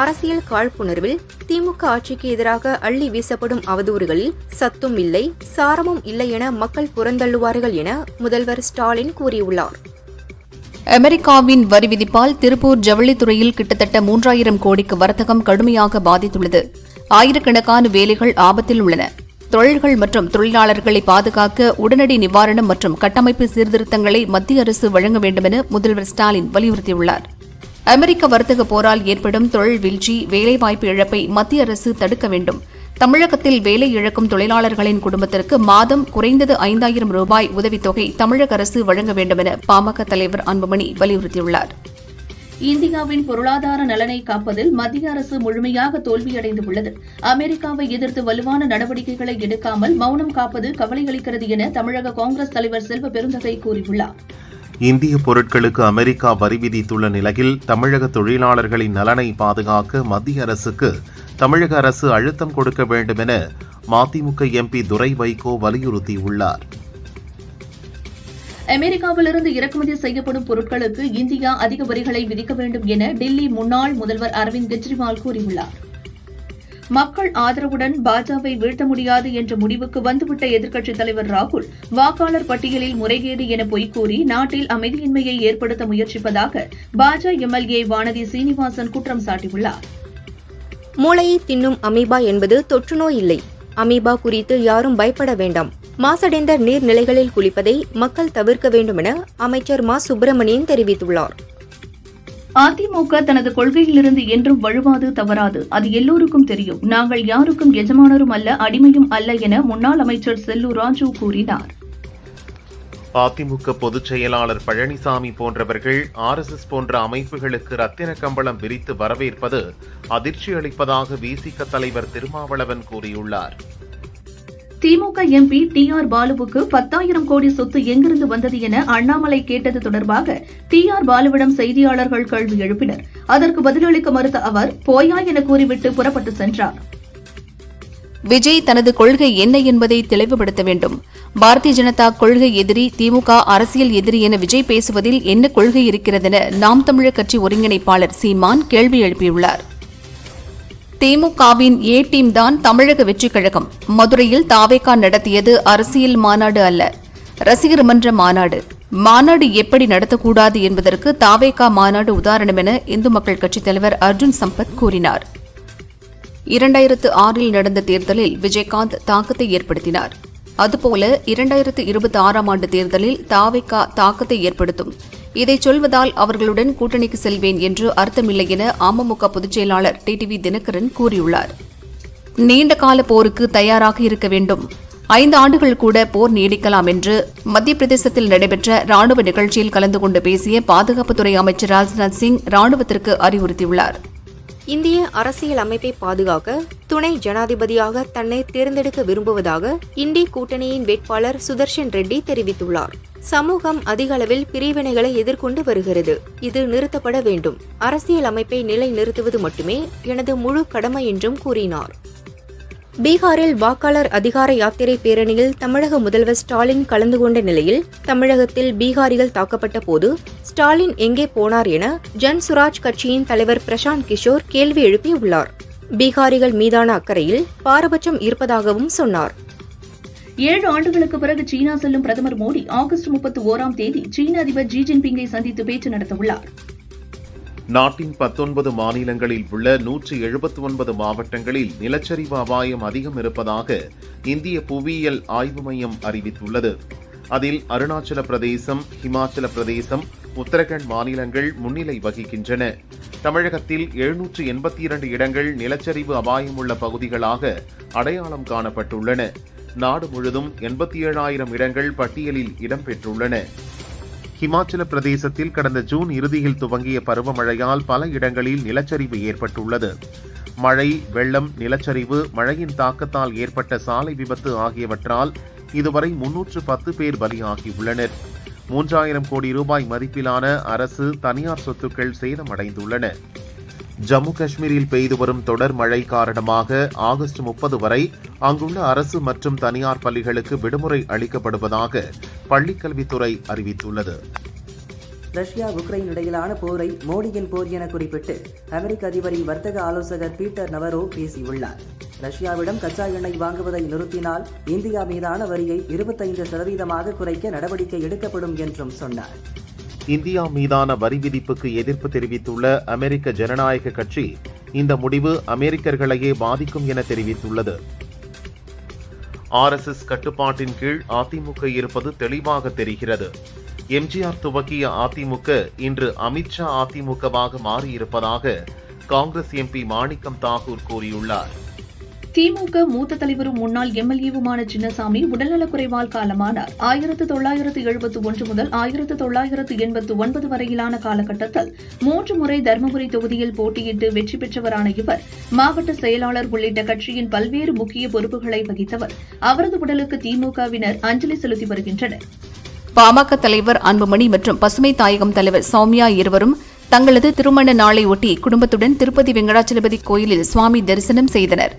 அரசியல் காழ்ப்புணர்வில் திமுக ஆட்சிக்கு எதிராக அள்ளி வீசப்படும் அவதூறுகளில் சத்தும் இல்லை சாரமும் இல்லை என மக்கள் புறந்தள்ளுவார்கள் என முதல்வர் ஸ்டாலின் கூறியுள்ளார். அமெரிக்காவின் வரி விதிப்பால் திருப்பூர் ஜவுளித்துறையில் கிட்டத்தட்ட மூன்றாயிரம் கோடிக்கு வர்த்தகம் கடுமையாக பாதித்துள்ளது. ஆயிரக்கணக்கான வேலைகள் ஆபத்தில் உள்ளன. தொழில்கள் மற்றும் தொழிலாளர்களை பாதுகாக்க உடனடி நிவாரணம் மற்றும் கட்டமைப்பு சீர்திருத்தங்களை மத்திய அரசு வழங்க வேண்டுமென முதல்வர் ஸ்டாலின் வலியுறுத்தியுள்ளார். அமெரிக்க வர்த்தக போரால் ஏற்படும் தொழில் வீழ்ச்சி வேலைவாய்ப்பு இழப்பை மத்திய அரசு தடுக்க வேண்டும். தமிழகத்தில் வேலை இழக்கும் தொழிலாளர்களின் குடும்பத்திற்கு மாதம் குறைந்தது ஐந்தாயிரம் ரூபாய் உதவித்தொகை தமிழக அரசு வழங்க வேண்டும் என பாமக தலைவர் அன்புமணி வலியுறுத்தியுள்ளார். இந்தியாவின் பொருளாதார நலனை காப்பதில் மத்திய அரசு முழுமையாக தோல்வியடைந்துள்ளது. அமெரிக்காவை எதிர்த்து வலுவான நடவடிக்கைகளை எடுக்காமல் மௌனம் காப்பது கவலையளிக்கிறது என தமிழக காங்கிரஸ் தலைவர் செல்வ பெருந்தகை கூறியுள்ளார். இந்திய பொருட்களுக்கு அமெரிக்கா வரி விதித்துள்ள நிலையில் தமிழக தொழிலாளர்களின் நலனை பாதுகாக்க மத்திய அரசுக்கு தமிழக அரசு அழுத்தம் கொடுக்க வேண்டும் என மதிமுக எம்பி துரை வைகோ வலியுறுத்தியுள்ளார். அமெரிக்காவிலிருந்து இறக்குமதி செய்யப்படும் பொருட்களுக்கு இந்தியா அதிக வரிகளை விதிக்க வேண்டும் என டெல்லி முன்னாள் முதல்வர் அரவிந்த் கெஜ்ரிவால் கூறியுள்ளார். மக்கள் ஆதரவுடன் பாஜவை வீழ்த்த முடியாது என்ற முடிவுக்கு வந்துவிட்ட எதிர்க்கட்சித் தலைவர் ராகுல் வாக்காளர் பட்டியலில் முறைகேடு என பொய்க்கூறி நாட்டில் அமைதியின்மையை ஏற்படுத்த முயற்சிப்பதாக பாஜ எம்எல்ஏ வானதி சீனிவாசன் குற்றம் சாட்டியுள்ளார். மூளையை தின்னும் அமீபா என்பது தொற்றுநோய் இல்லை. அமீபா குறித்து யாரும் பயப்பட வேண்டாம். மாசடைந்த நீர்நிலைகளில் குளிப்பதை மக்கள் தவிர்க்க வேண்டுமென அமைச்சர் மா. சுப்பிரமணியன் தெரிவித்துள்ளார். அதிமுக தனது கொள்கையிலிருந்து என்றும் வழுவாது தவறாது. அது எல்லோருக்கும் தெரியும். நாங்கள் யாருக்கும் எஜமானரும் அல்ல அடிமையும் அல்ல என முன்னாள் அமைச்சர் செல்லூர் ராஜு கூறினார். அதிமுக பொதுச் செயலாளர் பழனிசாமி போன்றவர்கள் ஆர் எஸ் எஸ் போன்ற அமைப்புகளுக்கு ரத்தின கம்பளம் விரித்து வரவேற்பது அதிர்ச்சி அளிப்பதாக விசிக தலைவர் திருமாவளவன் கூறியுள்ளார். திமுக எம்பி டி ஆர் பாலுவுக்கு பத்தாயிரம் கோடி சொத்து எங்கிருந்து வந்தது என அண்ணாமலை கேட்டது தொடர்பாக டி ஆர் பாலுவிடம் செய்தியாளர்கள் கேள்வி எழுப்பினர். அதற்கு பதிலளிக்க மறுத்த அவர் போயா என கூறிவிட்டு புறப்பட்டு சென்றார். விஜய் தனது கொள்கை என்ன என்பதை தெளிவுபடுத்த வேண்டும். பாரதிய ஜனதா கொள்கை எதிரி திமுக அரசியல் எதிரி என விஜய் பேசுவதில் என்ன கொள்கை இருக்கிறதென நாம் தமிழர் கட்சி ஒருங்கிணைப்பாளர் சீமான் கேள்வி எழுப்பியுள்ளார். திமுகவின் ஏ டீம் தான் தமிழக வெற்றிக் கழகம். மதுரையில் தாவேகா நடத்தியது அரசியல் மாநாடு அல்ல. ரசிகர் மன்ற மாநாடு. மாநாடு எப்படி நடத்தக்கூடாது என்பதற்கு தாவேகா மாநாடு உதாரணம் என இந்து மக்கள் கட்சித் தலைவர் அர்ஜுன் சம்பத் கூறினார். இரண்டாயிரத்து ஆறில் நடந்த தேர்தலில் விஜயகாந்த் தாக்கத்தை ஏற்படுத்தினார். அதுபோல இரண்டாயிரத்து இருபத்தி ஆறாம் ஆண்டு தேர்தலில் தாவேகா தாக்கத்தை ஏற்படுத்தும். இதை சொல்வதால் அவர்களுடன் கூட்டணிக்கு செல்வேன் என்று அர்த்தமில்லை என அமமுக பொதுச்செயலாளர் டிடிவி தினகரன் கூறியுள்ளார். நீண்ட கால போருக்கு தயாராக இருக்க வேண்டும். ஐந்து ஆண்டுகள் கூட போர் நீடிக்கலாம் என்று மத்திய பிரதேசத்தில் நடைபெற்ற ராணுவ நிகழ்ச்சியில் கலந்து கொண்டு பேசிய பாதுகாப்புத்துறை அமைச்சர் ராஜ்நாத் சிங் ராணுவத்திற்கு அறிவுறுத்தியுள்ளார். இந்திய அரசியல் அமைப்பை பாதுகாக்க துணை ஜனாதிபதியாக தன்னை தேர்ந்தெடுக்க விரும்புவதாக இண்டி கூட்டணியின் வேட்பாளர் சுதர்ஷன் ரெட்டி தெரிவித்துள்ளார். சமூகம் அதிக அளவில் பிரிவினைகளை எதிர்கொண்டு வருகிறது. இது நிறுத்தப்பட வேண்டும். அரசியல் அமைப்பை நிலைநிறுத்துவது மட்டுமே எனது முழு கடமை என்றும் கூறினார். பீகாரில் வாக்காளர் அதிகார யாத்திரை பேரணியில் தமிழக முதல்வர் ஸ்டாலின் கலந்து கொண்ட நிலையில் தமிழகத்தில் பீகாரிகள் தாக்கப்பட்ட போது ஸ்டாலின் எங்கே போனார் என ஜன் சுராஜ் கட்சியின் தலைவர் பிரசாந்த் கிஷோர் கேள்வி எழுப்பியுள்ளார். பீகாரிகள் மீதான அக்கறையில் பாரபட்சம் இருப்பதாகவும் சொன்னார். ஏழு ஆண்டுகளுக்கு பிறகு சீனா செல்லும் பிரதமர் மோடி ஆகஸ்ட் முப்பத்தி ஓராம் தேதி சீன அதிபர் ஜி ஜின்பிங்கை சந்தித்து பேச்சு நடத்தவுள்ளார். நாட்டின் பத்தொன்பது மாநிலங்களில் உள்ள நூற்றி எழுபத்தி ஒன்பது மாவட்டங்களில் நிலச்சரிவு அபாயம் அதிகம் இருப்பதாக இந்திய புவியியல் ஆய்வு மையம் அறிவித்துள்ளது. அதில் அருணாச்சல பிரதேசம் ஹிமாச்சல பிரதேசம் உத்தரகண்ட் மாநிலங்கள் முன்னிலை வகிக்கின்றன. தமிழகத்தில் எழுநூற்று எண்பத்தி இரண்டு இடங்கள் நிலச்சரிவு அபாயம் உள்ள பகுதிகளாக அடையாளம் காணப்பட்டுள்ளன. நாடு முழுதும் எண்பத்தி ஏழாயிரம் இடங்கள் பட்டியலில் இடம்பெற்றுள்ளன. ஹிமாச்சல பிரதேசத்தில் கடந்த ஜூன் இறுதியில் துவங்கிய பருவமழையால் பல இடங்களில் நிலச்சரிவு ஏற்பட்டுள்ளது. மழை வெள்ளம் நிலச்சரிவு மழையின் தாக்கத்தால் ஏற்பட்ட சாலை விபத்து ஆகியவற்றால் இதுவரை முன்னூற்று பத்து பேர் பலியாகியுள்ளனர். மூன்றாயிரம் கோடி ரூபாய் மதிப்பிலான அரசு தனியார் சொத்துக்கள் சேதமடைந்துள்ளன. ஜம்மு காஷ்மீரில் பெய்து வரும் தொடர் மழை காரணமாக ஆகஸ்ட் முப்பது வரை அங்குள்ள அரசு மற்றும் தனியார் பள்ளிகளுக்கு விடுமுறை அளிக்கப்படுவதாக பள்ளிக்கல்வித்துறை அறிவித்துள்ளது. ரஷ்யா உக்ரைன் இடையிலான போரை மோடியின் போர் என குறிப்பிட்டு அமெரிக்க அதிபரின் வர்த்தக ஆலோசகர் பீட்டர் நவரோ பேசியுள்ளார். ரஷ்யாவிடம் கச்சா எண்ணெய் வாங்குவதை நிறுத்தினால் இந்தியா மீதான வரியை இருபத்தைந்து சதவீதமாக குறைக்க நடவடிக்கை எடுக்கப்படும் என்றும் சொன்னார். இந்தியா மீதான வரி விதிப்புக்கு எதிர்ப்பு தெரிவித்துள்ள அமெரிக்க ஜனநாயக கட்சி இந்த முடிவு அமெரிக்கர்களையே பாதிக்கும் என தெரிவித்துள்ளது. ஆர்எஸ்எஸ் கட்டுப்பாட்டின் கீழ் அதிமுக இருப்பது தெளிவாக தெரிகிறது. எம்ஜிஆர் துவக்கிய அதிமுக இன்று அமித்ஷா அதிமுகவாக மாறியிருப்பதாக காங்கிரஸ் எம்பி மாணிக்கம் தாகூர் கூறியுள்ளார். திமுக மூத்த தலைவரும் முன்னாள் எம்எல்ஏவுமான சின்னசாமி உடல்நலக்குறைவால் காலமானார். ஆயிரத்து தொள்ளாயிரத்து எழுபத்து ஒன்று முதல் ஆயிரத்து தொள்ளாயிரத்து எண்பத்து ஒன்பது வரையிலான காலகட்டத்தில் மூன்று முறை தருமபுரி தொகுதியில் போட்டியிட்டு வெற்றி பெற்றவரான இவர் மாவட்ட செயலாளர் உள்ளிட்ட கட்சியின் பல்வேறு முக்கிய பொறுப்புகளை வகித்தவர். அவரது உடலுக்கு திமுகவினர் அஞ்சலி செலுத்தி வருகின்றனர். பாமக தலைவர் அன்புமணி மற்றும் பசுமை தாயகம் தலைவர் சௌமியா இருவரும் தங்களது திருமண நாளை ஒட்டி குடும்பத்துடன் திருப்பதி வெங்கடாச்சலபதி கோயிலில் சுவாமி தரிசனம் செய்தனர்.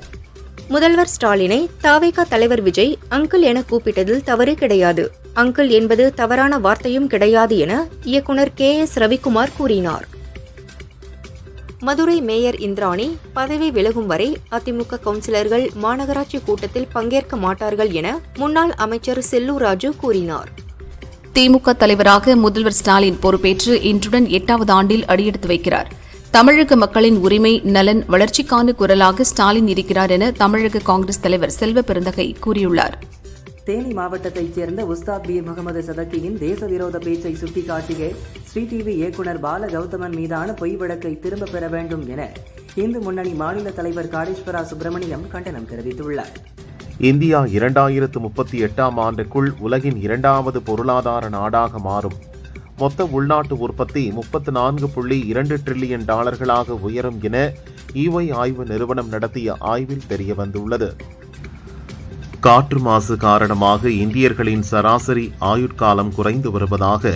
முதல்வர் ஸ்டாலினை தாவேகா தலைவர் விஜய் அங்கிள் என கூப்பிட்டதில் தவறு கிடையாது. அங்கிள் என்பது தவறான வார்த்தையும் கிடையாது என இயக்குனர் கே எஸ் ரவிக்குமார் கூறினார். மதுரை மேயர் இந்திராணி பதவி விலகும் வரை அதிமுக கவுன்சிலர்கள் மாநகராட்சி கூட்டத்தில் பங்கேற்க மாட்டார்கள் என முன்னாள் அமைச்சர் செல்லூர் ராஜு கூறினார். திமுக தலைவராக முதல்வர் ஸ்டாலின் பொறுப்பேற்று இன்றுடன் எட்டாவது ஆண்டில் அடியெடுத்து வைக்கிறார். தமிழக மக்களின் உரிமை நலன் வளர்ச்சிக்கான குரலாக ஸ்டாலின் இருக்கிறார் என தமிழக காங்கிரஸ் தலைவர் செல்வ பெருந்தகை கூறியுள்ளார். தேனி மாவட்டத்தைச் சேர்ந்த உஸ்தாத் பீர் முகமது சதக்கியின் தேசவிரோத பேச்சை சுட்டிக்காட்டிய ஸ்ரீ டிவி இயக்குனர் பால கௌதமன் மீதான பொய் வழக்கை திரும்பப் பெற வேண்டும் என இந்து முன்னணி மாநில தலைவர் காடீஸ்வரா சுப்பிரமணியம் கண்டனம் தெரிவித்துள்ளார். இந்தியா இரண்டாயிரத்து முப்பத்தி எட்டாம் ஆண்டுக்குள் உலகின் இரண்டாவது பொருளாதார நாடாக மாறும். மொத்த உள்நாட்டு உற்பத்தி முப்பத்து நான்கு புள்ளி இரண்டு டிரில்லியன் டாலர்களாக உயரும் என இவை ஆய்வு நிறுவனம் நடத்திய ஆய்வில் தெரியவந்துள்ளது. காற்று மாசு காரணமாக இந்தியர்களின் சராசரி ஆயுட்காலம் குறைந்து வருவதாக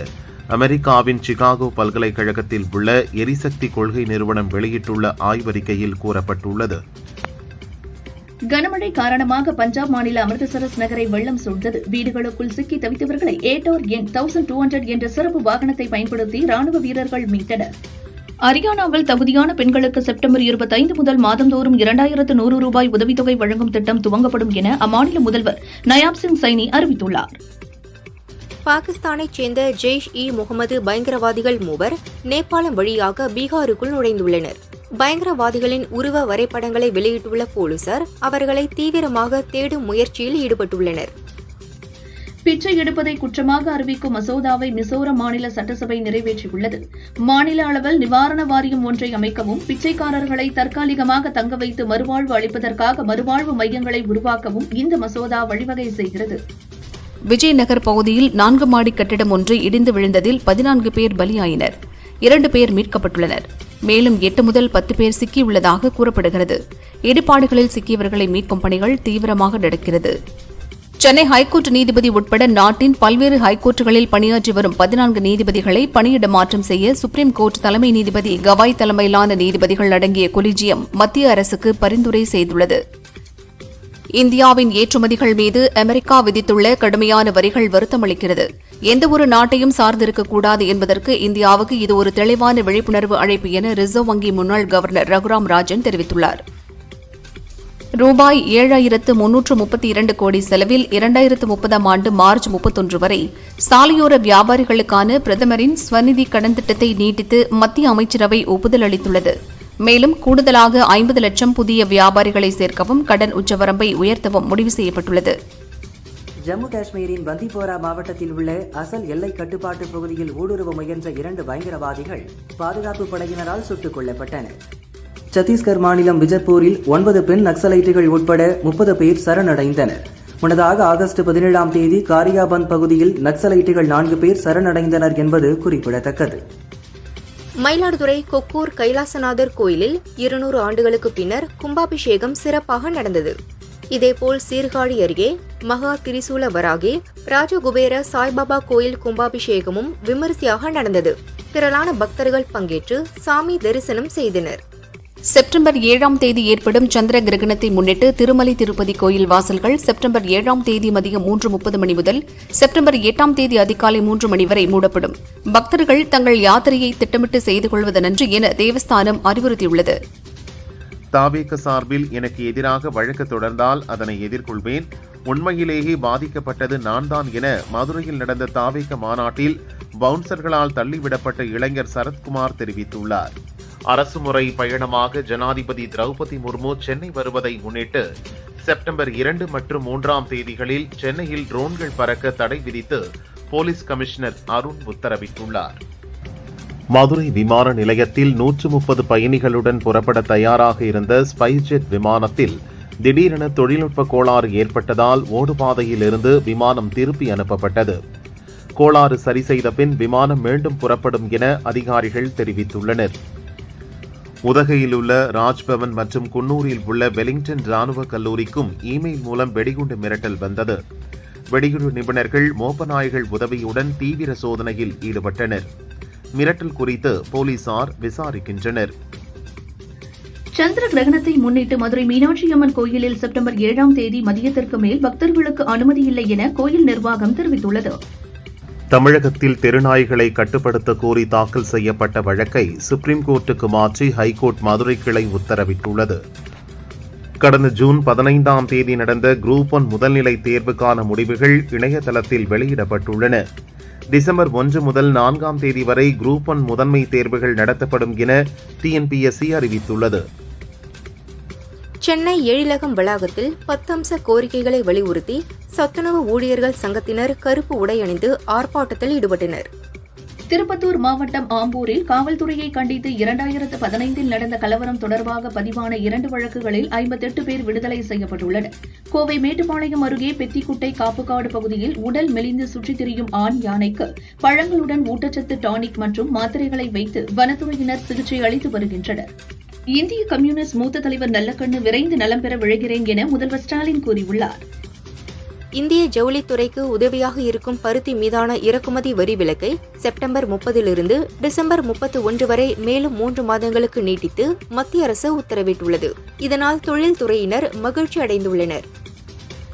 அமெரிக்காவின் சிகாகோ பல்கலைக்கழகத்தில் உள்ள எரிசக்தி கொள்கை நிறுவனம் வெளியிட்டுள்ள ஆய்வறிக்கையில் கூறப்பட்டுள்ளது. கனமழை காரணமாக பஞ்சாப் மாநில அமிர்தசரஸ் நகரை வெள்ளம் சூழ்ந்தது. வீடுகளுக்குள் சிக்கி தவித்தவர்களை ஏட்டோர் எண் தௌசண்ட் டூ ஹண்ட்ரட் என்ற சிறப்பு வாகனத்தை பயன்படுத்தி ராணுவ வீரர்கள் மீட்டனர். அரியானாவில் தகுதியான பெண்களுக்கு செப்டம்பர் இருபத்தைந்து முதல் மாதந்தோறும் இரண்டாயிரத்து நூறு ரூபாய் உதவித்தொகை வழங்கும் திட்டம் துவங்கப்படும் என அம்மாநில முதல்வர் நயாப் சிங் சைனி அறிவித்துள்ளார். பாகிஸ்தானைச் சேர்ந்த ஜெய்ஷ் இ. முகமது பயங்கரவாதிகள் மூவர் நேபாளம் வழியாக பீகாருக்குள் நுழைந்துள்ளனர். பயங்கரவாதிகளின் உருவ வரைபடங்களை வெளியிட்டுள்ள போலீசார் அவர்களை தீவிரமாக தேடும் முயற்சியில் ஈடுபட்டுள்ளனர். பிச்சை எடுப்பதை குற்றமாக அறிவிக்கும் மசோதாவை மிசோரம் மாநில சட்டசபை நிறைவேற்றியுள்ளது. மாநில அளவில் நிவாரண வாரியம் ஒன்றை அமைக்கவும் பிச்சைக்காரர்களை தற்காலிகமாக தங்க வைத்து மறுவாழ்வு அளிப்பதற்காக மறுவாழ்வு மையங்களை உருவாக்கவும் இந்த மசோதா வழிவகை செய்கிறது. விஜயநகர் பகுதியில் நான்கு மாடி கட்டிடம் ஒன்று இடிந்து விழுந்ததில் பதினான்கு பேர் பலியாயினர். இரண்டு பேர் மீட்கப்பட்டுள்ளனர். மேலும் எட்டு முதல் பத்து பேர் சிக்கியுள்ளதாக கூறப்படுகிறது. இடிபாடுகளில் சிக்கியவர்களை மீட்கும் பணிகள் தீவிரமாக நடக்கிறது. சென்னை ஹைகோர்ட் நீதிபதி உட்பட நாட்டின் பல்வேறு ஹைகோர்ட்டுகளில் பணியாற்றி வரும் பதினான்கு நீதிபதிகளை பணியிட மாற்றம் செய்ய சுப்ரீம் கோர்ட் தலைமை நீதிபதி கவாய் தலைமையிலான நீதிபதிகள் அடங்கிய கொலிஜியம் மத்திய அரசுக்கு பரிந்துரை செய்துள்ளது. இந்தியாவின் ஏற்றுமதிகள் மீது அமெரிக்கா விதித்துள்ள கடுமையான வரிகள் வருத்தமளிக்கிறது எந்தவொரு நாட்டையும் சார்ந்திருக்கக்கூடாது என்பதற்கு இந்தியாவுக்கு இது ஒரு தெளிவான விழிப்புணர்வு அழைப்பு என ரிசர்வ் வங்கி முன்னாள் கவர்னர் ரகுராம் ராஜன் தெரிவித்துள்ளார். ரூபாய் ஏழாயிரத்து முன்னூற்று முப்பத்தி இரண்டு கோடி செலவில் இரண்டாயிரத்து முப்பதாம் ஆண்டு மார்ச் முப்பத்தொன்று வரை சாலையோர வியாபாரிகளுக்கான பிரதமரின் ஸ்வநிதி கடன் திட்டத்தை நீட்டித்து மத்திய அமைச்சரவை ஒப்புதல் அளித்துள்ளது. மேலும் கூடுதலாக ஐம்பது லட்சம் புதிய வியாபாரிகளை சேர்க்கவும் கடன் உச்சவரம்பை உயர்த்தவும் முடிவு செய்யப்பட்டுள்ளது. ஜம்மு காஷ்மீரின் பந்திபோரா மாவட்டத்தில் உள்ள அசல் எல்லை கட்டுப்பாட்டு பகுதியில் ஊடுருவ முயன்ற இரண்டு பயங்கரவாதிகள் பாதுகாப்பு படையினரால் சுட்டுக் கொல்லப்பட்டனர். சத்தீஸ்கர் மாநிலம் பிஜப்பூரில் ஒன்பது பெண் நக்சலைட்டுகள் உட்பட முப்பது பேர் சரணடைந்தனர். முன்னதாக ஆகஸ்ட் பதினேழாம் தேதி காரியாபந்த் பகுதியில் நக்சலைட்டுகள் நான்கு பேர் சரணடைந்தனர் என்பது குறிப்பிடத்தக்கது. மயிலாடுதுறை கொக்கூர் கைலாசநாதர் கோயிலில் இருநூறு ஆண்டுகளுக்கு பின்னர் கும்பாபிஷேகம் சிறப்பாக நடந்தது. இதேபோல் சீர்காழி அருகே மகா திரிசூல வராகி ராஜகுபேர சாய்பாபா கோயில் கும்பாபிஷேகமும் விமரிசையாக நடந்தது. திரளான பக்தர்கள் பங்கேற்று சாமி தரிசனம் செய்தனர். செப்டம்பர் ஏழாம் தேதி ஏற்படும் சந்திர கிரகணத்தை முன்னிட்டு திருமலை திருப்பதி கோயில் வாசல்கள் செப்டம்பர் ஏழாம் தேதி மதியம் மூன்று முப்பது மணி முதல் செப்டம்பர் எட்டாம் தேதி அதிகாலை மூன்று மணி வரை மூடப்படும். பக்தர்கள் தங்கள் யாத்திரையை திட்டமிட்டு செய்து கொள்வது நன்று என தேவஸ்தானம் அறிவுறுத்தியுள்ளது. தாவேக சார்பில் எனக்கு எதிராக வழக்கு தொடர்ந்தால் அதனை எதிர்கொள்வேன். உண்மையிலேயே பாதிக்கப்பட்டது நான் தான் என மதுரையில் நடந்த தாவேக மாநாட்டில் பவுன்சர்களால் தள்ளிவிடப்பட்ட இளைஞர் சரத்குமார் தெரிவித்துள்ளார். அரசுமுறை பயணமாக ஜனாதிபதி திரௌபதி முர்மு சென்னை வருவதை முன்னிட்டு செப்டம்பர் இரண்டு மற்றும் மூன்றாம் தேதிகளில் சென்னையில் ட்ரோன்கள் பறக்க தடை விதித்து போலீஸ் கமிஷனர் அருண் உத்தரவிட்டுள்ளார். மதுரை விமான நிலையத்தில் நூற்று முப்பது பயணிகளுடன் புறப்பட தயாராக இருந்த ஸ்பைஸ்ஜெட் விமானத்தில் திடீரென தொழில்நுட்ப கோளாறு ஏற்பட்டதால் ஓடுபாதையில் இருந்து விமானம் திருப்பி அனுப்பப்பட்டது. கோளாறு சரி செய்த பின் விமானம் மீண்டும் புறப்படும் என அதிகாரிகள் தெரிவித்துள்ளனர். உதகையில் உள்ள ராஜ்பவன் மற்றும் குன்னூரில் உள்ள வெலிங்டன் ராணுவ கல்லூரிக்கும் இமெயில் மூலம் வெடிகுண்டு மிரட்டல் வந்தது. வெடிகுண்டு நிபுணர்கள் மோப்பநாய்கள் உதவியுடன் தீவிர சோதனையில் ஈடுபட்டனர். மிரட்டல் குறித்து போலீசார் விசாரிக்கின்றனர். சந்திர கிரகணத்தை முன்னிட்டு மதுரை மீனாட்சி அம்மன் கோயிலில் செப்டம்பர் ஏழாம் தேதி மதியத்திற்கு மேல் பக்தர்களுக்கு அனுமதி இல்லை என கோயில் நிர்வாகம் தெரிவித்துள்ளது. தமிழகத்தில் தெருநாய்களை கட்டுப்படுத்த கோரி தாக்கல் செய்யப்பட்ட வழக்கை சுப்ரீம் கோர்ட்டுக்கு மாற்றி ஹைகோர்ட் மதுரை கிளை உத்தரவிட்டுள்ளது. கடந்த ஜூன் பதினைந்தாம் தேதி நடந்த குரூப் ஒன் முதல்நிலை தேர்வுக்கான முடிவுகள் இணையதளத்தில் வெளியிடப்பட்டுள்ளன. டிசம்பர் ஒன்று முதல் நான்காம் தேதி வரை குரூப் ஒன் முதன்மை தேர்வுகள் நடத்தப்படும் என டிஎன்பிஎஸ்சி அறிவித்துள்ளது. சென்னை எழிலகம் வளாகத்தில் பத்தம்ச கோரிக்கைகளை வலியுறுத்தி சத்துணவு ஊழியர்கள் சங்கத்தினர் கருப்பு உடை அணிந்து ஆர்ப்பாட்டத்தில் ஈடுபட்டனர். திருப்பத்தூர் மாவட்டம் ஆம்பூரில் காவல்துறையை கண்டித்து இரண்டாயிரத்து பதினைந்தில் நடந்த கலவரம் தொடர்பாக பதிவான இரண்டு வழக்குகளில் ஐம்பத்தெட்டு பேர் விடுதலை செய்யப்பட்டுள்ளனர். கோவை மேட்டுப்பாளையம் அருகே பெத்திக்குட்டை காப்புக்காடு பகுதியில் உடல் மெலிந்து சுற்றித் திரியும் ஆண் யானைக்கு பழங்களுடன் ஊட்டச்சத்து டானிக் மற்றும் மாத்திரைகளை வைத்து வனத்துறையினர் சிகிச்சை அளித்து வருகின்றனர். இந்திய கம்யூனிஸ்ட் மூத்த தலைவர் நல்லக்கண்ணு விரைந்து நலம் பெற விழைகிறேன் என முதல்வர் ஸ்டாலின் கூறியுள்ளார். இந்திய ஜவுளித்துறைக்கு உதவியாக இருக்கும் பருத்தி மீதான இறக்குமதி வரி விலக்கை செப்டம்பர் முப்பதிலிருந்து டிசம்பர் முப்பத்தி ஒன்று வரை மேலும் மூன்று மாதங்களுக்கு நீட்டித்து மத்திய அரசு உத்தரவிட்டுள்ளது. இதனால் தொழில்துறையினர் மகிழ்ச்சி அடைந்துள்ளனர்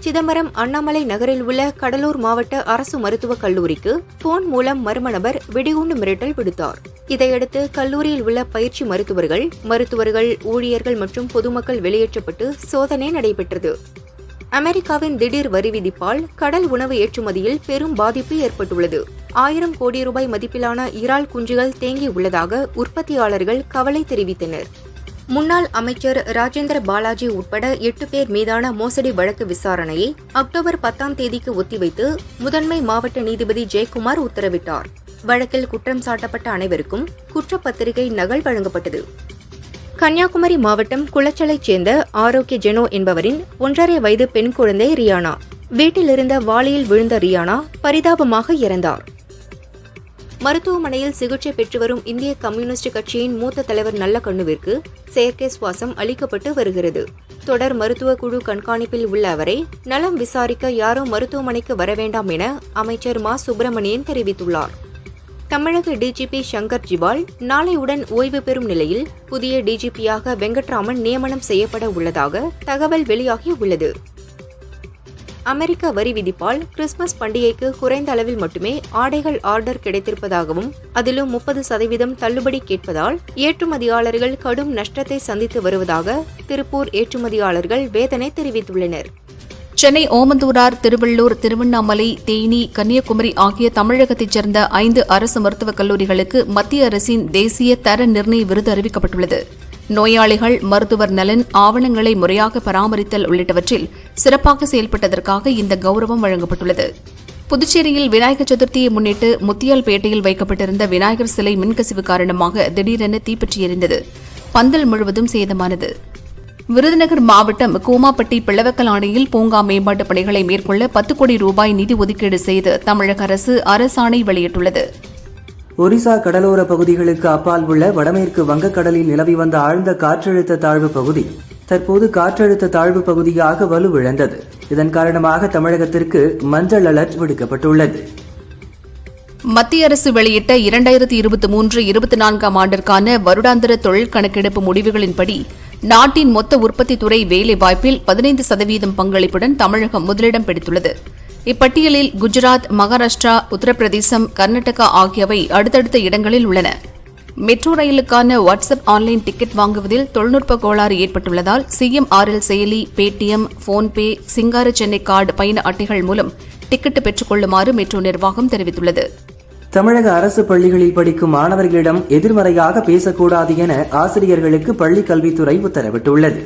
சிதம்பரம் அண்ணாமலை நகரில் உள்ள கடலூர் மாவட்ட அரசு மருத்துவக் கல்லூரிக்கு போன் மூலம் மர்ம நபர் வெடிகுண்டு மிரட்டல் விடுத்தார். இதையடுத்து கல்லூரியில் உள்ள பயிற்சி மருத்துவர்கள் மருத்துவர்கள் ஊழியர்கள் மற்றும் பொதுமக்கள் வெளியேற்றப்பட்டு சோதனை நடைபெற்றது. அமெரிக்காவின் திடீர் வரி விதிப்பால் கடல் உணவு ஏற்றுமதியில் பெரும் பாதிப்பு ஏற்பட்டுள்ளது. ஆயிரம் கோடி ரூபாய் மதிப்பிலான இறால் குஞ்சுகள் தேங்கி உள்ளதாக உற்பத்தியாளர்கள் கவலை தெரிவித்தனர். முன்னாள் அமைச்சர் ராஜேந்திர பாலாஜி உட்பட எட்டு பேர் மீதான மோசடி வழக்கு விசாரணையை அக்டோபர் பத்தாம் தேதிக்கு ஒத்திவைத்து முதன்மை மாவட்ட நீதிபதி ஜெயக்குமார் உத்தரவிட்டார். வழக்கில் குற்றம் சாட்டப்பட்ட அனைவருக்கும் குற்றப்பத்திரிகை நகல் வழங்கப்பட்டது. கன்னியாகுமரி மாவட்டம் குளச்சலைச் சேர்ந்த ஆரோக்கிய ஜெனோ என்பவரின் ஒன்றரை வயது பெண் குழந்தை ரியானா. வீட்டிலிருந்த வாளியில் விழுந்த ரியானா பரிதாபமாக இறந்தார். மருத்துவமனையில் சிகிச்சை பெற்று வரும் இந்திய கம்யூனிஸ்ட் கட்சியின் மூத்த தலைவர் நல்லக்கண்ணுவிற்கு செயற்கை சுவாசம் அளிக்கப்பட்டு வருகிறது. தொடர் மருத்துவ குழு கண்காணிப்பில் உள்ள அவரை நலம் விசாரிக்க யாரும் மருத்துவமனைக்கு வர வேண்டாம் என அமைச்சர் மா. சுப்பிரமணியன் தெரிவித்துள்ளார். தமிழக டிஜிபி சங்கர் ஜிவால் நாளையுடன் ஓய்வு பெறும் நிலையில் புதிய டிஜிபியாக வெங்கட்ராமன் நியமனம் செய்யப்பட உள்ளதாக தகவல் வெளியாகியுள்ளது அமெரிக்க வரி விதிப்பால் கிறிஸ்துமஸ் பண்டிகைக்கு குறைந்த அளவில் மட்டுமே ஆடைகள் ஆர்டர் கிடைத்திருப்பதாகவும் அதிலும் முப்பது சதவீதம் தள்ளுபடி கேட்பதால் ஏற்றுமதியாளர்கள் கடும் நஷ்டத்தை சந்தித்து வருவதாக திருப்பூர் ஏற்றுமதியாளர்கள் வேதனை தெரிவித்துள்ளனர். சென்னை ஓமந்தூரார் திருவள்ளூர் திருவண்ணாமலை தேனி கன்னியாகுமரி ஆகிய தமிழகத்தைச் சேர்ந்த ஐந்து அரசு மருத்துவக் கல்லூரிகளுக்கு மத்திய அரசின் தேசிய தர நிர்ணய விருது அறிவிக்கப்பட்டுள்ளது. நோயாளிகள் மருத்துவர் நலன் ஆவணங்களை முறையாக பராமரித்தல் உள்ளிட்டவற்றில் சிறப்பாக செயல்பட்டதற்காக இந்த கௌரவம் வழங்கப்பட்டுள்ளது. புதுச்சேரியில் விநாயகர் சதுர்த்தியை முன்னிட்டு முத்தியால்பேட்டையில் வைக்கப்பட்டிருந்த விநாயகர் சிலை மின்கசிவு காரணமாக திடீரென தீப்பற்றி எரிந்தது. பந்தல் முழுவதும் சேதமானது. விருதுநகர் மாவட்டம் கூமாப்பட்டி பிளவக்கல் ஆணையில் பூங்கா மேம்பாட்டுப் பணிகளை மேற்கொள்ள பத்து கோடி ரூபாய் நிதி ஒதுக்கீடு செய்து தமிழக அரசு அரசாணை வெளியிட்டுள்ளது. ஒரிசா கடலோர பகுதிகளுக்கு அப்பால் உள்ள வடமேற்கு வங்கக்கடலில் நிலவி வந்த ஆழ்ந்த காற்றழுத்த தாழ்வு பகுதி தற்போது காற்றழுத்த தாழ்வு பகுதியாக வலுவிழந்தது. இதன் காரணமாக தமிழகத்திற்கு மஞ்சள் அலர்ட் விடுக்கப்பட்டுள்ளது. மத்திய அரசு வெளியிட்ட இரண்டாயிரத்தி இருபத்தி மூன்று இருபத்தி நான்காம் ஆண்டிற்கான வருடாந்திர தொழில் கணக்கெடுப்பு முடிவுகளின்படி நாட்டின் மொத்த உற்பத்தி துறை வேலைவாய்ப்பில் பதினைந்து சதவீதம் பங்களிப்புடன் தமிழகம் முதலிடம் பிடித்துள்ளது. இப்பட்டியலில் குஜராத் மகாராஷ்டிரா உத்தரப்பிரதேசம் கர்நாடகா ஆகியவை அடுத்தடுத்த இடங்களில் உள்ளன. மெட்ரோ ரயிலுக்கான வாட்ஸ்அப் ஆன்லைன் டிக்கெட் வாங்குவதில் தொழில்நுட்ப கோளாறு ஏற்பட்டுள்ளதால் சிஎம்ஆர்எல் செயலி பேடிஎம் போன்பே சிங்கார சென்னை கார்டு பயண அட்டைகள் மூலம் டிக்கெட் பெற்றுக் கொள்ளுமாறு மெட்ரோ நிர்வாகம் தெரிவித்துள்ளது. தமிழக அரசு பள்ளிகளில் படிக்கும் மாணவர்களிடம் எதிர்மறையாக பேசக்கூடாது என ஆசிரியர்களுக்கு பள்ளிக் கல்வித்துறை உத்தரவிட்டுள்ளது.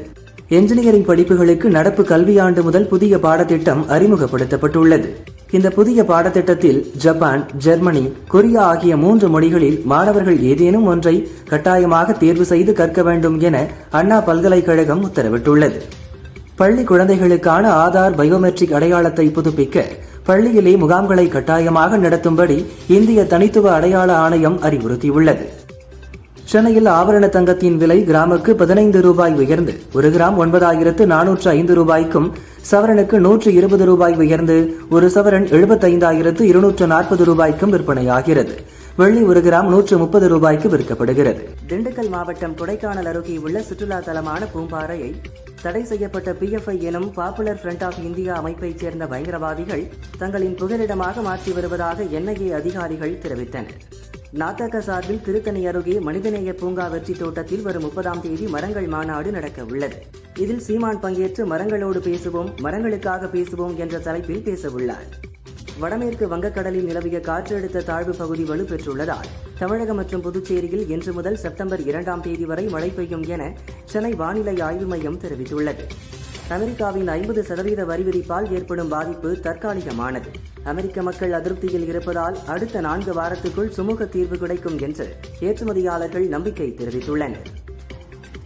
என்ஜினியரிங் படிப்புகளுக்கு நடப்பு கல்வியாண்டு முதல் புதிய பாடத்திட்டம் அறிமுகப்படுத்தப்பட்டுள்ளது. இந்த புதிய பாடத்திட்டத்தில் ஜப்பான் ஜெர்மனி கொரியா ஆகிய மூன்று மொழிகளில் மாணவர்கள் ஏதேனும் ஒன்றை கட்டாயமாக தேர்வு செய்து கற்க வேண்டும் என அண்ணா பல்கலைக்கழகம் உத்தரவிட்டுள்ளது. பள்ளி குழந்தைகளுக்கான ஆதார் பயோமெட்ரிக் அடையாளத்தை புதுப்பிக்க பள்ளியிலே முகாம்களை கட்டாயமாக நடத்தும்படி இந்திய தனித்துவ அடையாள ஆணையம் அறிவுறுத்தியுள்ளது. சென்னையில் ஆபரண தங்கத்தின் விலை கிராமுக்கு பதினைந்து ரூபாய் உயர்ந்து ஒரு கிராம் ஒன்பதாயிரத்து நானூற்று ஐந்து ரூபாய்க்கும் சவரனுக்கு நூற்று இருபது ரூபாய் உயர்ந்து ஒரு சவரன் எழுபத்தைந்தாயிரத்து இருநூற்று நாற்பது ரூபாய்க்கும் விற்பனையாகிறது. வெள்ளி ஒரு கிராம் நூற்று முப்பது ரூபாய்க்கு விற்கப்படுகிறது. திண்டுக்கல் மாவட்டம் கொடைக்கானல் அருகே உள்ள சுற்றுலா தலமான பூம்பாறையை தடை செய்யப்பட்ட பிஎஃப்ஐ எனும் பாப்புலர் ஃப்ரண்ட் ஆஃப் இந்தியா அமைப்பைச் சேர்ந்த பயங்கரவாதிகள் தங்களின் புகலிடமாக மாற்றி வருவதாக என்ஐஏ அதிகாரிகள் தெரிவித்தனர். நாத்தக சார்பில் திருத்தணி அருகே மனிதநேய பூங்கா வெற்றி தோட்டத்தில் வரும் முப்பதாம் தேதி மரங்கள் மாநாடு நடக்க உள்ளது. இதில் சீமான் பங்கேற்று மரங்களோடு பேசுவோம் மரங்களுக்காக பேசுவோம் என்ற தலைப்பில் பேசவுள்ளார். வடமேற்கு வங்கக்கடலில் நிலவிய காற்றழுத்த தாழ்வு பகுதி வலுப்பெற்றுள்ளதால் தமிழகம் மற்றும் புதுச்சேரியில் இன்று முதல் செப்டம்பர் இரண்டாம் தேதி வரை மழை பெய்யும் என சென்னை வானிலை ஆய்வு மையம் தெரிவித்துள்ளது. அமெரிக்காவின் ஐம்பது சதவீத வரி விதிப்பால் ஏற்படும் பாதிப்பு தற்காலிகமானது. அமெரிக்க மக்கள் அதிருப்தியில் இருப்பதால் அடுத்த நான்கு வாரத்துக்குள் சுமூக தீர்வு கிடைக்கும் என்று ஏற்றுமதியாளர்கள் நம்பிக்கை தெரிவித்துள்ளனர்.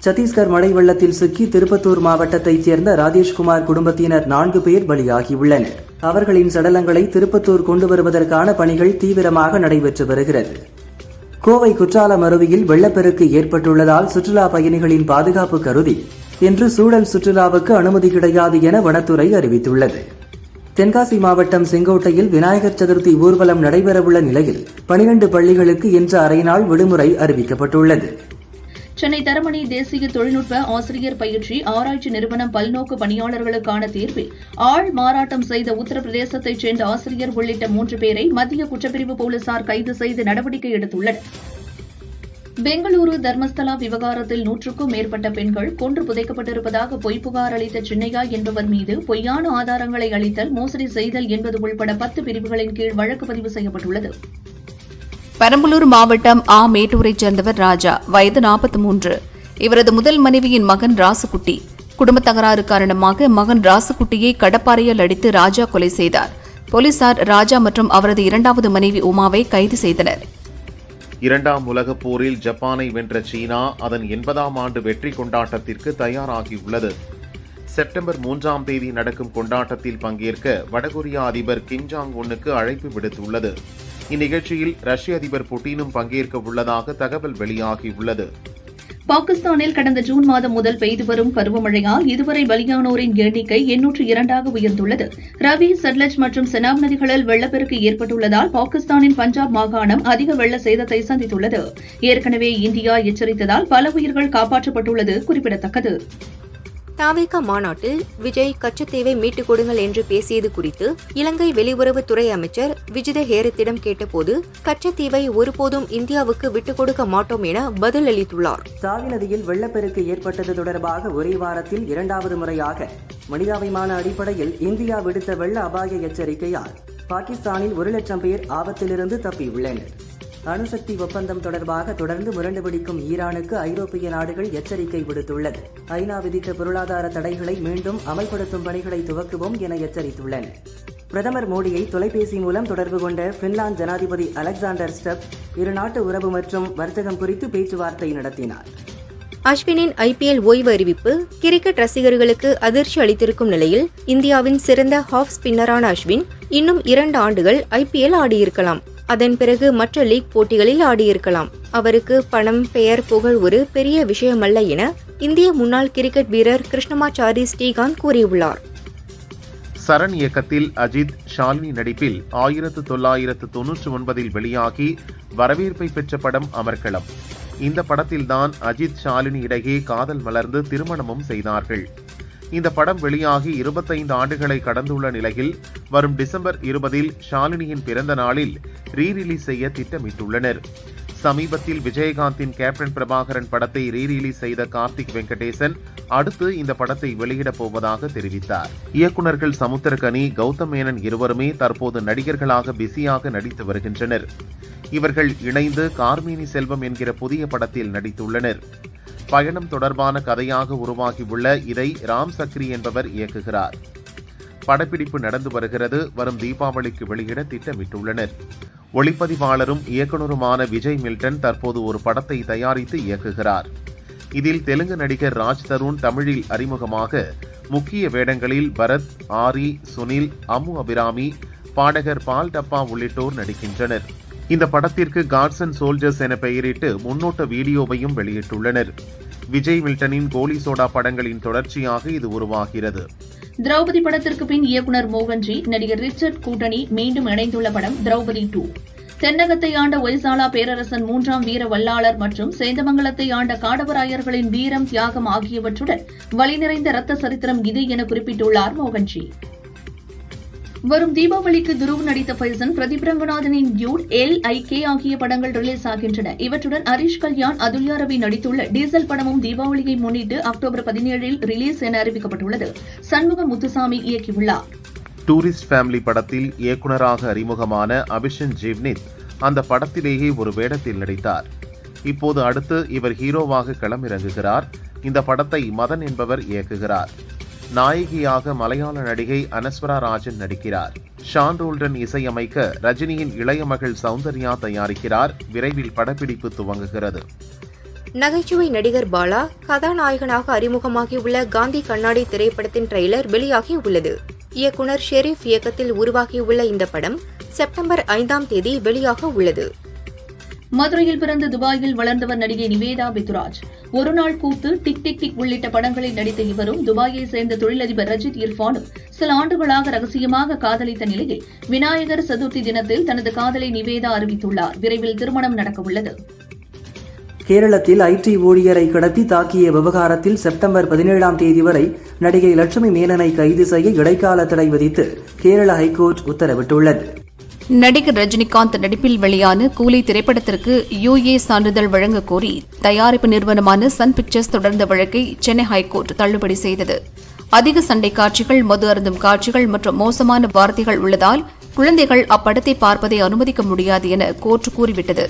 சத்தீஸ்கர் மழை வெள்ளத்தில் சிக்கி திருப்பத்தூர் மாவட்டத்தைச் சேர்ந்த ராஜேஷ்குமார் குடும்பத்தினர் நான்கு பேர் பலியாகியுள்ளனர். அவர்களின் சடலங்களை திருப்பத்தூர் கொண்டு வருவதற்கான பணிகள் தீவிரமாக நடைபெற்று வருகிறது. கோவை குற்றாலம் அருவியில் வெள்ளப்பெருக்கு ஏற்பட்டுள்ளதால் சுற்றுலா பயணிகளின் பாதுகாப்பு கருதி இன்று சூழல் சுற்றுலாவுக்கு அனுமதி கிடையாது என வனத்துறை அறிவித்துள்ளது. தென்காசி மாவட்டம் செங்கோட்டையில் விநாயகர் சதுர்த்தி ஊர்வலம் நடைபெறவுள்ள நிலையில் பனிரண்டு பள்ளிகளுக்கு இன்று அரை நாள் விடுமுறை அறிவிக்கப்பட்டுள்ளது. சென்னை தரமணி தேசிய தொழில்நுட்ப ஆசிரியர் பயிற்சி ஆராய்ச்சி நிறுவனம் பல்நோக்கு பணியாளர்களுக்கான தீர்ப்பில் ஆள் மாறாட்டம் செய்த உத்தரப்பிரதேசத்தைச் சேர்ந்த ஆசிரியர் உள்ளிட்ட மூன்று பேரை மத்திய குற்றப்பிரிவு போலீசார் கைது செய்து நடவடிக்கை எடுத்துள்ளனர். பெங்களூரு தர்மஸ்தலா விவகாரத்தில் நூற்றுக்கும் மேற்பட்ட பெண்கள் கொன்று புதைக்கப்பட்டிருப்பதாக பொய் புகார் அளித்த சின்னையா என்பவர் மீது பொய்யான ஆதாரங்களை அளித்தல் மோசடி செய்தல் என்பது உள்பட பத்து பிரிவுகளின் கீழ் வழக்கு பதிவு செய்யப்பட்டுள்ளது. பெரம்பலூர் மாவட்டம் ஆ மேட்டூரைச் சேர்ந்தவர் ராஜா. வயது நாற்பத்தி மூன்று. இவரது முதல் மனைவியின் மகன் ராசுகுட்டி. குடும்பத் தகராறு காரணமாக மகன் ராசுகுட்டியை கடப்பாறையால் அடித்து ராஜா கொலை செய்தார். போலீசார் ராஜா மற்றும் அவரது இரண்டாவது மனைவி உமாவை கைது செய்தனர். இரண்டாம் உலகப் போரில் ஜப்பானை வென்ற சீனா அதன் எண்பதாம் ஆண்டு வெற்றி கொண்டாட்டத்திற்கு தயாராகியுள்ளது. செப்டம்பர் மூன்றாம் தேதி நடக்கும் கொண்டாட்டத்தில் பங்கேற்க வடகொரியா அதிபர் கிம் ஜாங் உன்னுக்கு அழைப்பு விடுத்துள்ளது. இந்நிகழ்ச்சியில் ரஷ்ய அதிபர் புட்டினும் பங்கேற்க உள்ளதாக தகவல் வெளியாகியுள்ளது. பாகிஸ்தானில் கடந்த ஜூன் மாதம் முதல் பெய்து வரும் பருவமழையால் இதுவரை பலியானோரின் எண்ணிக்கை எண்ணூற்று இரண்டாக உயர்ந்துள்ளது. ரவி சட்லஜ் மற்றும் செனாப் நதிகளில் வெள்ளப்பெருக்கு ஏற்பட்டுள்ளதால் பாகிஸ்தானின் பஞ்சாப் மாகாணம் அதிக வெள்ள சேதத்தை சந்தித்துள்ளது. ஏற்கனவே இந்தியா எச்சரித்ததால் பல உயிர்கள் காப்பாற்றப்பட்டுள்ளது குறிப்பிடத்தக்கது. தாவேகா மாநாட்டில் விஜய் கச்சத்தீவை மீட்டுக் கொடுங்கள் என்று பேசியது குறித்து இலங்கை வெளியுறவுத்துறை அமைச்சர் விஜித ஹேரத்திடம் கேட்டபோது கச்சத்தீவை ஒருபோதும் இந்தியாவுக்கு விட்டுக் கொடுக்க மாட்டோம் என பதில் அளித்துள்ளார் தாவி நதியில் வெள்ளப்பெருக்கு ஏற்பட்டது தொடர்பாக ஒரே வாரத்தில் இரண்டாவது முறையாக மனிதாபிமான அடிப்படையில் இந்தியா விடுத்த வெள்ள அபாய எச்சரிக்கையால் பாகிஸ்தானில் ஒரு லட்சம் பேர் ஆபத்திலிருந்து தப்பியுள்ளனர். அணுசக்தி ஒப்பந்தம் தொடர்பாக தொடர்ந்து முரண்டு பிடிக்கும் ஈரானுக்கு ஐரோப்பிய நாடுகள் எச்சரிக்கை விடுத்துள்ளது. ஐநா விதித்த பொருளாதார தடைகளை மீண்டும் அமல்படுத்தும் பணிகளை துவக்குவோம் என எச்சரித்துள்ளன. பிரதமர் மோடியை தொலைபேசி மூலம் தொடர்பு கொண்ட பின்லாந்து ஜனாதிபதி அலெக்சாண்டர் ஸ்டெப் இரு நாட்டு உறவு மற்றும் வர்த்தகம் குறித்து பேச்சுவார்த்தை நடத்தினார். அஸ்வினின் ஐபிஎல் ஓய்வு அறிவிப்பு கிரிக்கெட் ரசிகர்களுக்கு அதிர்ச்சி அளித்திருக்கும் நிலையில் இந்தியாவின் சிறந்த ஹாஃப் ஸ்பின்னரான அஸ்வின் இன்னும் இரண்டு ஆண்டுகள் ஐபிஎல் ஆடியிருக்கலாம். அதன் பிறகு மற்ற லீக் போட்டிகளில் ஆடியிருக்கலாம். அவருக்கு பணம் பெயர் புகழ் ஒரு பெரிய விஷயமல்ல என இந்திய முன்னாள் கிரிக்கெட் வீரர் கிருஷ்ணமாச்சாரி ஸ்ரீகாந்த் கூறியுள்ளார். சரண் இயக்கத்தில் அஜித் ஷாலினி நடிப்பில் ஆயிரத்து தொள்ளாயிரத்து தொன்னூற்றி ஒன்பதில் வெளியாகி வரவேற்பை பெற்ற படம் அமர்க்களம். இந்த படத்தில்தான் அஜித் ஷாலினி இடையே காதல் மலர்ந்து திருமணமும் செய்தார்கள். இந்த படம் வெளியாகி இருபத்தைந்து ஆண்டுகளை கடந்துள்ள நிலையில் வரும் டிசம்பர் இருபதில் ஷாலினியின் பிறந்த நாளில் ரீ ரிலீஸ் செய்ய திட்டமிட்டுள்ளனர். சமீபத்தில் விஜயகாந்தின் கேப்டன் பிரபாகரன் படத்தை ரீ ரிலீஸ் செய்த கார்த்திக் வெங்கடேசன் அடுத்து இந்த படத்தை வெளியிடப் போவதாக தெரிவித்தார். இயக்குநர்கள் சமுத்திரகனி கௌதம் மேனன் இருவருமே தற்போது நடிகர்களாக பிஸியாக நடித்து வருகின்றனர். இவர்கள் இணைந்து கார்மேனி செல்வம் என்கிற புதிய படத்தில் நடித்துள்ளனர். பயணம் தொடர்பான கதையாக உருவாகியுள்ள இதை ராம் சக்ரி என்பவர் இயக்குகிறார். படப்பிடிப்பு நடந்து வருகிறது வரும் தீபாவளிக்கு வெளியிட திட்டமிட்டுள்ளனர். ஒளிப்பதிவாளரும் இயக்குனருமான விஜய் மில்டன் தற்போது ஒரு படத்தை தயாரித்து இயக்குகிறார். இதில் தெலுங்கு நடிகர் ராஜ் தருண் தமிழில் அறிமுகமாக முக்கிய வேடங்களில் பரத் ஆரி சுனில் அம்மு அபிராமி பாடகர் பால் டப்பா உள்ளிட்டோர் நடிக்கின்றனர். இந்த படத்திற்கு காட்ஸ் அண்ட் சோல்ஜர்ஸ் என பெயரிட்டு முன்னோட்ட வீடியோவையும் வெளியிட்டுள்ளனர். விஜய் மில்டனின் கோலி சோடா படங்களின் தொடர்ச்சியாக இது உருவாகிறது. திரௌபதி படத்திற்கு பின் இயக்குனர் மோகன்ஜி நடிகர் ரிச்சர்ட் கூட்டணி மீண்டும் இணைந்துள்ள படம் திரௌபதி டூ. தென்னகத்தை ஆண்ட ஒய்சாலா பேரரசன் மூன்றாம் வீர வல்லாளர் மற்றும் சேந்தமங்கலத்தை ஆண்ட காடவராயர்களின் வீரம் தியாகம் ஆகியவற்றுடன் வழி நிறைந்த ரத்த சரித்திரம் இது என குறிப்பிட்டுள்ளார் மோகன்ஜி. வரும் தீபாவளிக்கு துருவ் நடித்த பைசன் பிரதீப் ரங்கநாதனின் டியூட் எல் ஐ கே ஆகிய படங்கள் ரிலீஸ் ஆகின்றன. இவற்றுடன் ஹரிஷ் கல்யாண் அதுல்யா ரவி நடித்துள்ள டீசல் படமும் தீபாவளியை முன்னிட்டு அக்டோபர் பதினேழில் ரிலீஸ் என அறிவிக்கப்பட்டுள்ளது. சண்முக முத்துசாமி இயக்கியுள்ளார். டூரிஸ்ட் ஃபேமிலி படத்தில் இயக்குனராக அறிமுகமான அபிஷன் ஜீவ்னித் அந்த படத்திலேயே ஒரு வேடத்தில் நடித்தார். இப்போது அடுத்து இவர் ஹீரோவாக களமிறங்குகிறார். இந்த படத்தை மதன் என்பவர் இயக்குகிறார். நாயகியாக மலையாள நடிகை அனஸ்வரா ராஜன் நடிக்கிறார். ஷான் ரோல்டன் இசையமைக்க ரஜினியின் இளைய மகள் சௌந்தர்யா தயாரிக்கிறார். விரைவில் படப்பிடிப்பு துவங்குகிறது. நகைச்சுவை நடிகர் பாலா கதாநாயகனாக அறிமுகமாகியுள்ள காந்தி கண்ணாடி திரைப்படத்தின் ட்ரெய்லர் வெளியாகி உள்ளது இயக்குனர் ஷெரீப் இயக்கத்தில் உருவாகியுள்ள இந்த படம் செப்டம்பர் ஐந்தாம் தேதி வெளியாக உள்ளது. மதுரையில் பிறந்து துபாயில் வளர்ந்தவர் நடிகை நிவேதா பித்துராஜ் ஒரு நாள் கூத்து டிக் டிக் டிக் உள்ளிட்ட படங்களில் நடித்த இவரும் துபாயை சேர்ந்த தொழிலதிபர் ரஜித் இர்ஃபானும் சில ஆண்டுகளாக ரகசியமாக காதலித்த நிலையில் விநாயகர் சதுர்த்தி தினத்தில் தனது காதலை நிவேதா அறிவித்துள்ளார். விரைவில் திருமணம் நடக்கவுள்ளது கேரளத்தில் ஐடி ஊழியரை கடத்தி தாக்கிய விவகாரத்தில் செப்டம்பர் பதினேழாம் தேதி வரை நடிகை லட்சுமி மேனனை கைது செய்ய இடைக்கால தடை விதித்து கேரள ஹைகோர்ட் உத்தரவிட்டுள்ளது. நடிகர் ரஜினிகாந்த் நடிப்பில் வெளியான கூலி திரைப்படத்திற்கு யுஏ சான்றிதழ் வழங்க கோரி தயாரிப்பு நிறுவனமான சன் பிக்சர்ஸ் தொடர்ந்த வழக்கை சென்னை ஹைகோர்ட் தள்ளுபடி செய்தது. அதிக சண்டை காட்சிகள் மது அருந்தும் காட்சிகள் மற்றும் மோசமான வார்த்தைகள் உள்ளதால் குழந்தைகள் அப்படத்தை பார்ப்பதை அனுமதிக்க முடியாது என கோர்ட் கூறிவிட்டது.